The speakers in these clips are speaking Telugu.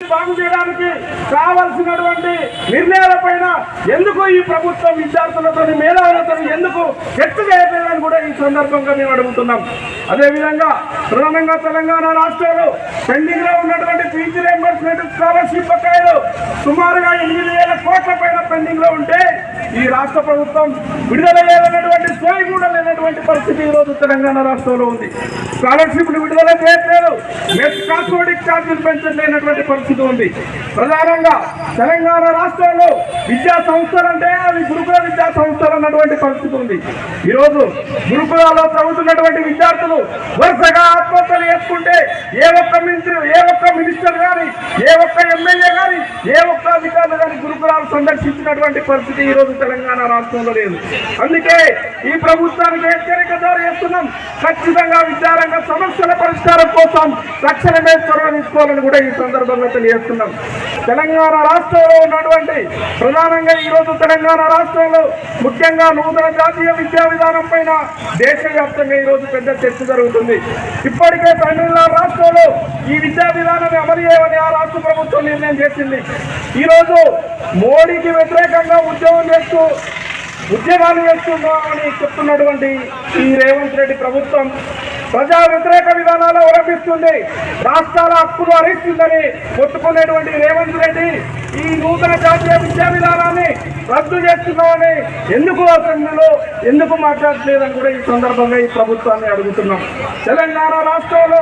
బాగు చేయడానికి కావలసినటువంటి నిర్ణయాలపైన ఎందుకు ఈ ప్రభుత్వం విద్యార్థులతో మేధావులతో ఎందుకు ఎత్తు చేయలేదని కూడా ఈ సందర్భంగా మేము అడుగుతున్నాం. అదేవిధంగా ప్రధానంగా తెలంగాణ రాష్ట్రంలో పెండింగ్లో ఉన్నటువంటి పీజీ రియంబర్స్మెంట్ స్కాలర్షిప్ బకాయిలు సుమారుగా ఎనిమిది వేల కోట్ల పైన పెండింగ్లో ఉంటే ఈ రాష్ట్ర ప్రభుత్వం విడుదల లేదన్నటువంటి స్వయం కూడా లేనటువంటి పరిస్థితి ఈ రోజు తెలంగాణ రాష్ట్రంలో ఉంది. స్కాలర్షిప్లు విడుదల చేయట్లేదు. నెట్ కాస్మోటిక్ ఛార్జీలు పెంచలేనటువంటి పరిస్థితి ఉంది. ప్రధానంగా తెలంగాణ రాష్ట్రంలో విద్యా సంస్థలు అంటే అవి గురుకుల విద్యా సంస్థలు అన్నటువంటి పరిస్థితి ఉంది. ఈరోజు గురుకులాల్లో చదువుతున్నటువంటి విద్యార్థులు వరుసగా ఆత్మహత్యలు చేసుకుంటే ఏ ఒక్క మంత్రి ఏ ఒక్క మినిస్టర్ కానీ ఏ ఒక్క ఎమ్మెల్యే కానీ ఏ ఒక్క అధికారులు కానీ గురుకులాలు సందర్శించినటువంటి పరిస్థితి ఈ రోజు తెలంగాణ రాష్ట్రంలో లేదు. అందుకే ఈ ప్రభుత్వానికి హెచ్చరిక జారీ చేస్తున్నాం. ఖచ్చితంగా విద్యారంగ సమస్యల పరిష్కారం కోసం తక్షణమే చొరవ తీసుకోవాలని కూడా ఈ సందర్భంగా తెలియజేస్తున్నాం. తెలంగాణ రాష్ట్రంలో ఉన్నటువంటి ప్రధానంగా ఈ రోజు తెలంగాణ రాష్ట్రంలో ముఖ్యంగా నూతన జాతీయ విద్యా విధానం పైన దేశవ్యాప్తంగా ఈ రోజు పెద్ద చర్చ జరుగుతుంది. ఇప్పటికే తమిళనాడు రాష్ట్రంలో ఈ విద్యా విధానాన్ని అమలు చేయమని ఆ రాష్ట్ర ప్రభుత్వం నిర్ణయం చేసింది. ఈరోజు మోడీకి వ్యతిరేకంగా ఉద్యోగం చేస్తూ ఉద్యమాలు చేస్తున్నామని చెప్తున్నటువంటి ఈ రేవంత్ రెడ్డి ప్రభుత్వం ప్రజా వ్యతిరేక విధానాలు అవలంబిస్తుంది రాష్ట్రాల హక్కులు హరిస్తుందని కొట్టుకునేటువంటి రేవంత్ రెడ్డి ఈ నూతన జాతీయ విద్యా విధానాలు రద్దు చేస్తున్నామని ఎందుకు అసెంబ్లీలో ఎందుకు మాట్లాడలేదని కూడా ఈ సందర్భంగా ఈ ప్రభుత్వాన్ని అడుగుతున్నాం. తెలంగాణ రాష్ట్రంలో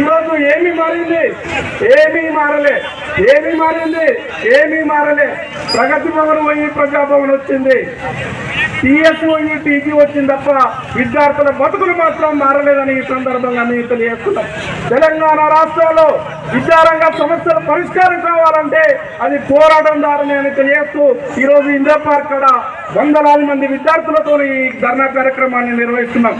ఈరోజు ఏమి మారింది? ఏమీ మారలే. ఏమీ మారింది? ఏమీ మారలే. ప్రగతి భవన్ పోయి ప్రజాభవన్ వచ్చింది. టీఎస్ టీజీ వచ్చింది తప్ప విద్యార్థుల బతుకులు మాత్రం మారలేదని ఈ సందర్భంగా మేము తెలియజేస్తున్నాం. తెలంగాణ రాష్ట్రంలో విద్యారంగ సమస్యలు పరిష్కారం కావాలంటే అది పోరాటం ద్వారానే అని తెలియజేస్తూ ఈరోజు ఇందిరా పార్క్ కాడ వందలాది మంది విద్యార్థులతో ఈ ధర్నా కార్యక్రమాన్ని నిర్వహిస్తున్నాం.